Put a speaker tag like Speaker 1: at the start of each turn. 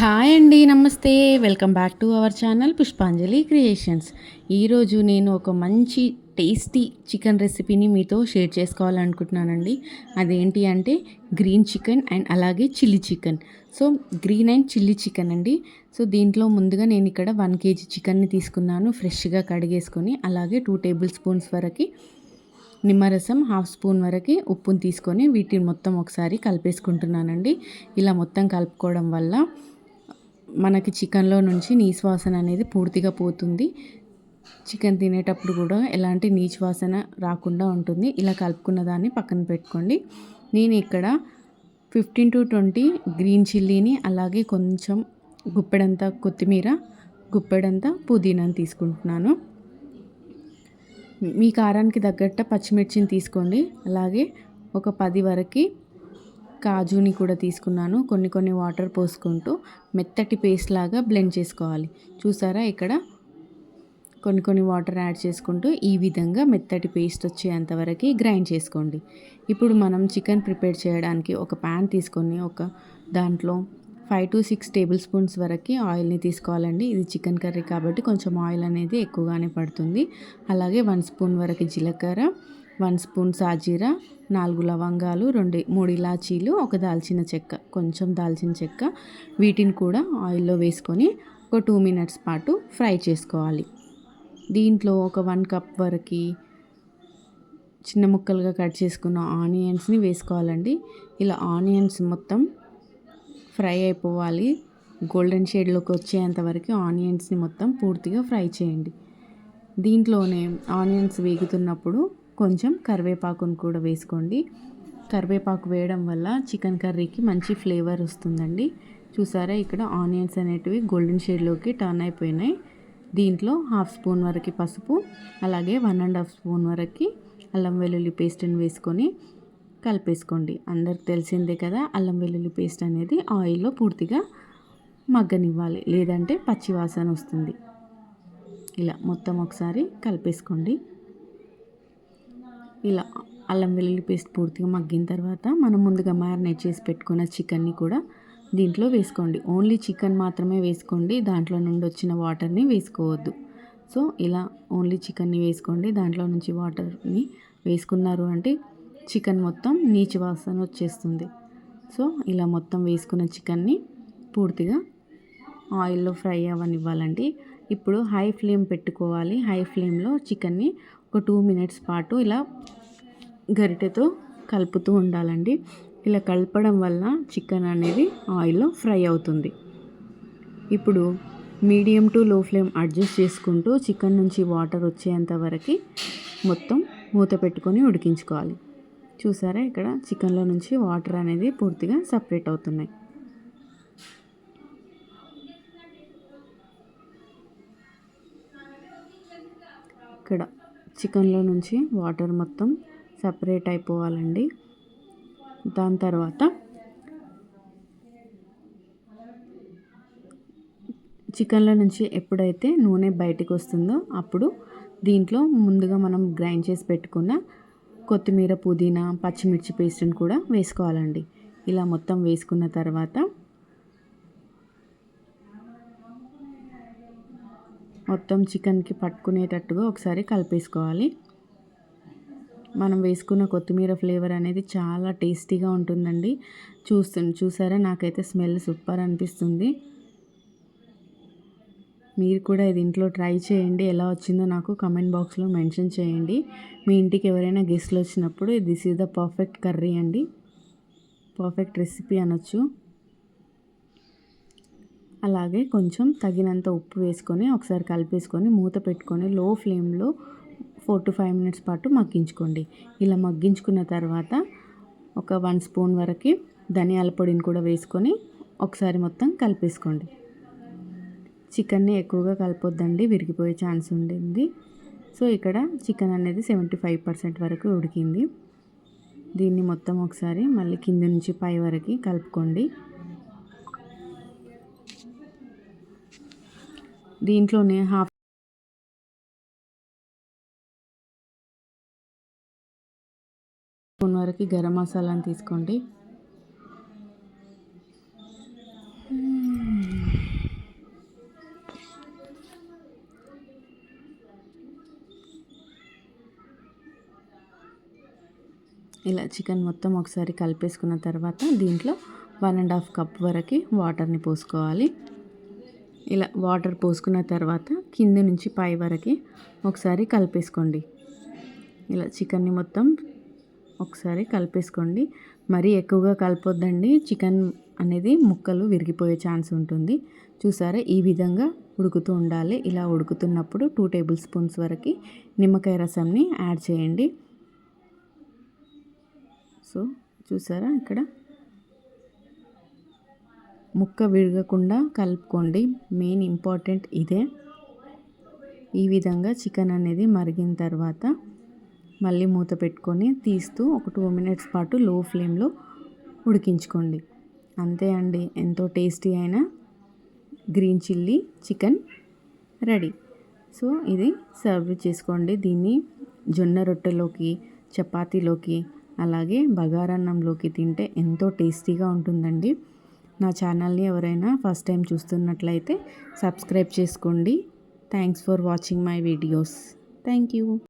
Speaker 1: Hi అండి నమస్తే. Welcome back to our channel Pushpanjali creations. ఈరోజు నేను ఒక మంచి టేస్టీ చికెన్ రెసిపీని మీతో షేర్ చేసుకోవాలనుకుంటున్నానండి. అదేంటి అంటే గ్రీన్ చికెన్ అండ్ అలాగే chilli chicken. So green and chilli chicken అండి. సో దీంట్లో ముందుగా నేను ఇక్కడ వన్ కేజీ చికెన్ని తీసుకున్నాను ఫ్రెష్గా కడిగేసుకొని అలాగే టూ టేబుల్ స్పూన్స్ వరకు నిమ్మరసం హాఫ్ స్పూన్ వరకు ఉప్పుని తీసుకొని వీటిని మొత్తం ఒకసారి కలిపేసుకుంటున్నానండి. ఇలా మొత్తం కలుపుకోవడం వల్ల మనకి చికెన్లో నుంచి నీచు వాసన అనేది పూర్తిగా పోతుంది. చికెన్ తినేటప్పుడు కూడా ఎలాంటి నీచు వాసన రాకుండా ఉంటుంది. ఇలా కలుపుకున్న దాన్ని పక్కన పెట్టుకోండి. నేను ఇక్కడ ఫిఫ్టీన్ టు ట్వంటీ గ్రీన్ చిల్లీని అలాగే కొంచెం గుప్పెడంత కొత్తిమీర గుప్పెడంత పుదీనాని తీసుకుంటున్నాను. మీ కారానికి తగ్గట్ట పచ్చిమిర్చిని తీసుకోండి. అలాగే ఒక పది వరకు కాజుని కూడా తీసుకున్నాను. కొన్ని కొన్ని వాటర్ పోసుకుంటూ మెత్తటి పేస్ట్ లాగా బ్లెండ్ చేసుకోవాలి. చూసారా ఇక్కడ? కొన్ని కొన్ని వాటర్ యాడ్ చేసుకుంటూ ఈ విధంగా మెత్తటి పేస్ట్ వచ్చేంతవరకు గ్రైండ్ చేసుకోండి. ఇప్పుడు మనం చికెన్ ప్రిపేర్ చేయడానికి ఒక ప్యాన్ తీసుకొని ఒక దాంట్లో five to six table spoons వరకు ఆయిల్ని తీసుకోవాలండి. ఇది చికెన్ కర్రీ కాబట్టి కొంచెం ఆయిల్ అనేది ఎక్కువగానే పడుతుంది. అలాగే వన్ స్పూన్ వరకు జీలకర్ర వన్ స్పూన్ సాజీరా నాలుగు లవంగాలు రెండు మూడు ఇలాచీలు ఒక దాల్చిన చెక్క కొంచెం దాల్చిన చెక్క. వీటిని కూడా ఆయిల్లో వేసుకొని ఒక టూ మినిట్స్ పాటు ఫ్రై చేసుకోవాలి. దీంట్లో ఒక వన్ కప్ వరకు చిన్న ముక్కలుగా కట్ చేసుకున్న ఆనియన్స్ని వేసుకోవాలండి. ఇలా ఆనియన్స్ మొత్తం ఫ్రై అయిపోవాలి. గోల్డెన్ షేడ్లోకి వచ్చేంత వరకు ఆనియన్స్ని మొత్తం పూర్తిగా ఫ్రై చేయండి. దీంట్లోనే ఆనియన్స్ వేగుతున్నప్పుడు కొంచెం కరివేపాకును కూడా వేసుకోండి. కరివేపాకు వేయడం వల్ల చికెన్ కర్రీకి మంచి ఫ్లేవర్ వస్తుందండి. చూసారా ఇక్కడ ఆనియన్స్ అనేటివి గోల్డెన్ షేడ్లోకి టర్న్ అయిపోయినాయి. దీంట్లో హాఫ్ స్పూన్ వరకు పసుపు అలాగే వన్ అండ్ హాఫ్ స్పూన్ వరకు అల్లం వెల్లుల్లి పేస్ట్ని వేసుకొని కలిపేసుకోండి. అందరికి తెలిసిందే కదా అల్లం వెల్లుల్లి పేస్ట్ అనేది ఆయిల్లో పూర్తిగా మగ్గనివ్వాలి లేదంటే పచ్చివాసన వస్తుంది. ఇలా మొత్తం ఒకసారి కలిపేసుకోండి. ఇలా అల్లం వెల్లుల్లి పేస్ట్ పూర్తిగా మగ్గిన తర్వాత మనం ముందుగా మ్యారినేట్ చేసి పెట్టుకున్న చికెన్ని కూడా దీంట్లో వేసుకోండి. ఓన్లీ చికెన్ మాత్రమే వేసుకోండి. దాంట్లో నుండి వచ్చిన వాటర్ని వేసుకోవద్దు. సో ఇలా ఓన్లీ చికెన్ని వేసుకోండి. దాంట్లో నుంచి వాటర్ని వేసుకున్నారు అంటే చికెన్ మొత్తం నీచు వాసన వచ్చేస్తుంది. సో ఇలా మొత్తం వేసుకున్న చికెన్ని పూర్తిగా ఆయిల్లో ఫ్రై అవ్వనివ్వాలండి. ఇప్పుడు హై ఫ్లేమ్ పెట్టుకోవాలి. హై ఫ్లేమ్లో చికెన్ని ఒక టూ మినిట్స్ పాటు ఇలా గరిటెతో కలుపుతూ ఉండాలండి. ఇలా కలపడం వల్ల చికెన్ అనేది ఆయిల్లో ఫ్రై అవుతుంది. ఇప్పుడు medium to low flame adjust చేసుకుంటూ చికెన్ నుంచి వాటర్ వచ్చేంత వరకు మొత్తం మూత పెట్టుకొని ఉడికించుకోవాలి. చూసారా ఇక్కడ చికెన్లో నుంచి వాటర్ అనేది పూర్తిగా సపరేట్ అవుతున్నాయి. ఇక్కడ చికెన్లో నుంచి వాటర్ మొత్తం సపరేట్ అయిపోవాలండి. దాని తర్వాత చికెన్లో నుంచి ఎప్పుడైతే నూనె బయటకు వస్తుందో అప్పుడు దీంట్లో ముందుగా మనం గ్రైండ్ చేసి పెట్టుకున్న కొత్తిమీర పుదీనా పచ్చిమిర్చి పేస్ట్ని కూడా వేసుకోవాలండి. ఇలా మొత్తం వేసుకున్న తర్వాత మొత్తం చికెన్కి పట్టుకునేటట్టుగా ఒకసారి కలిపేసుకోవాలి. మనం వేసుకున్న కొత్తిమీర ఫ్లేవర్ అనేది చాలా టేస్టీగా ఉంటుందండి. చూస్తు చూసారా? నాకైతే స్మెల్ సూపర్ అనిపిస్తుంది. మీరు కూడా ఇది ఇంట్లో ట్రై చేయండి. ఎలా వచ్చిందో నాకు కమెంట్ బాక్స్లో మెన్షన్ చేయండి. మీ ఇంటికి ఎవరైనా గెస్ట్లు వచ్చినప్పుడు this is the perfect curry అండి. పర్ఫెక్ట్ రెసిపీ అనొచ్చు. అలాగే కొంచెం తగినంత ఉప్పు వేసుకొని ఒకసారి కలిపేసుకొని మూత పెట్టుకొని లో ఫ్లేమ్లో ఫోర్ టు ఫైవ్ మినిట్స్ పాటు మగ్గించుకోండి. ఇలా మగ్గించుకున్న తర్వాత ఒక వన్ స్పూన్ వరకు ధనియాల పొడిని కూడా వేసుకొని ఒకసారి మొత్తం కలిపేసుకోండి. చికెన్ని ఎక్కువగా కలపొద్దండి విరిగిపోయే ఛాన్స్ ఉండింది. సో ఇక్కడ చికెన్ అనేది సెవెంటీ ఫైవ్ పర్సెంట్ వరకు ఉడికింది. దీన్ని మొత్తం ఒకసారి మళ్ళీ కింద నుంచి పై వరకు కలుపుకోండి. దీంట్లోనే హాఫ్ స్పూన్ వరకు గరం మసాలాని తీసుకోండి. ఇలా చికెన్ మొత్తం ఒకసారి కలిపేసుకున్న తర్వాత దీంట్లో వన్ అండ్ హాఫ్ కప్ వరకు వాటర్ని పోసుకోవాలి. ఇలా వాటర్ పోసుకున్న తర్వాత కింద నుంచి పై వరకు ఒకసారి కలిపేసుకోండి. ఇలా చికెన్ని మొత్తం ఒకసారి కలిపేసుకోండి. మరీ ఎక్కువగా కలపొద్దండి. చికెన్ అనేది ముక్కలు విరిగిపోయే ఛాన్స్ ఉంటుంది. చూసారా? ఈ విధంగా ఉడుకుతూ ఉండాలి. ఇలా ఉడుకుతున్నప్పుడు టూ టేబుల్ స్పూన్స్ వరకు నిమ్మకాయ రసంని యాడ్ చేయండి. సో చూసారా ఇక్కడ? ముక్క విరగకుండా కలుపుకోండి. మెయిన్ ఇంపార్టెంట్ ఇదే. ఈ విధంగా చికెన్ అనేది మరిగిన తర్వాత మళ్ళీ మూత పెట్టుకొని తీస్తూ ఒక టూ మినిట్స్ పాటు లో ఫ్లేమ్లో ఉడికించుకోండి. అంతే అండి. ఎంతో టేస్టీ అయిన green chilli chicken ready. So ఇది సర్వ్ చేసుకోండి. దీన్ని జొన్న రొట్టెలోకి చపాతీలోకి అలాగే బగారన్నంలోకి తింటే ఎంతో టేస్టీగా ఉంటుందండి. నా ఛానల్ని ఎవరైనా ఫస్ట్ టైం చూస్తున్నట్లయితే సబ్స్క్రైబ్ చేసుకోండి. Thanks for watching my videos. Thank you.